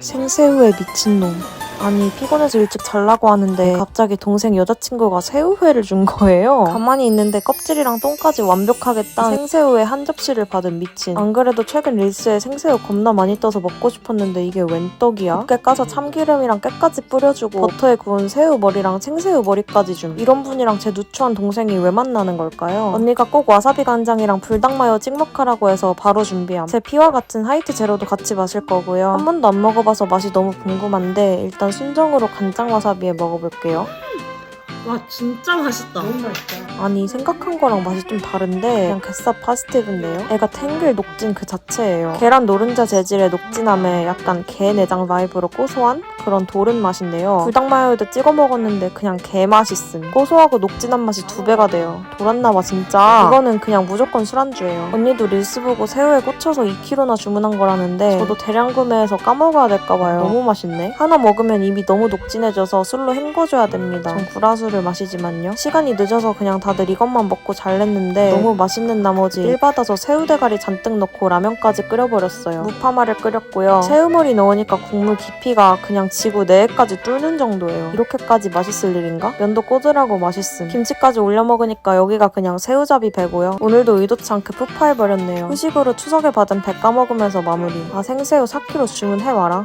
생새우에 미친 놈. 아니 피곤해서 일찍 잘라고 하는데 갑자기 동생 여자친구가 새우회를 준 거예요. 가만히 있는데 껍질이랑 똥까지 완벽하게 딴 생새우회 한 접시를 받은 미친. 안 그래도 최근 릴스에 생새우 겁나 많이 떠서 먹고 싶었는데 이게 웬 떡이야? 곱게 까서 참기름이랑 깨까지 뿌려주고 버터에 구운 새우 머리랑 생새우 머리까지 줌. 이런 분이랑 제 누추한 동생이 왜 만나는 걸까요? 언니가 꼭 와사비 간장이랑 불닭 마요 찍먹하라고 해서 바로 준비함. 제 피와 같은 하이트 제로도 같이 마실 거고요. 한 번도 안 먹어봐서 맛이 너무 궁금한데 일단 순정으로 간장 와사비에 먹어볼게요. 와 진짜 맛있다. 너무 맛있다. 아니 생각한 거랑 맛이 좀 다른데 그냥 갯삽 파스티브인데요. 애가 탱글 녹진 그 자체예요. 계란 노른자 재질의 녹진함에 약간 게 내장 바이브로 고소한 그런 도른 맛인데요. 불닭 마요에도 찍어 먹었는데 그냥 게 맛있음. 고소하고 녹진한 맛이 두 배가 돼요. 돌았나봐 진짜. 이거는 그냥 무조건 술안주예요. 언니도 릴스 보고 새우에 꽂혀서 2kg나 주문한 거라는데 저도 대량 구매해서 까먹어야 될까봐요. 너무 맛있네. 하나 먹으면 입이 너무 녹진해져서 술로 헹궈줘야 됩니다. 전 구라술을 마시지만요. 시간이 늦어서 그냥 다들 이것만 먹고 잘냈는데 너무 맛있는 나머지 일 받아서 새우 대가리 잔뜩 넣고 라면까지 끓여버렸어요. 무파마를 끓였고요. 새우머리 넣으니까 국물 깊이가 그냥 지구 내에까지 뚫는 정도예요. 이렇게까지 맛있을 일인가? 면도 꼬들하고 맛있음. 김치까지 올려 먹으니까 여기가 그냥 새우잡이 배고요. 오늘도 의도치 않게 푸파해버렸네요. 후식으로 추석에 받은 배 까먹으면서 마무리. 아 생새우 4kg 주문해와라.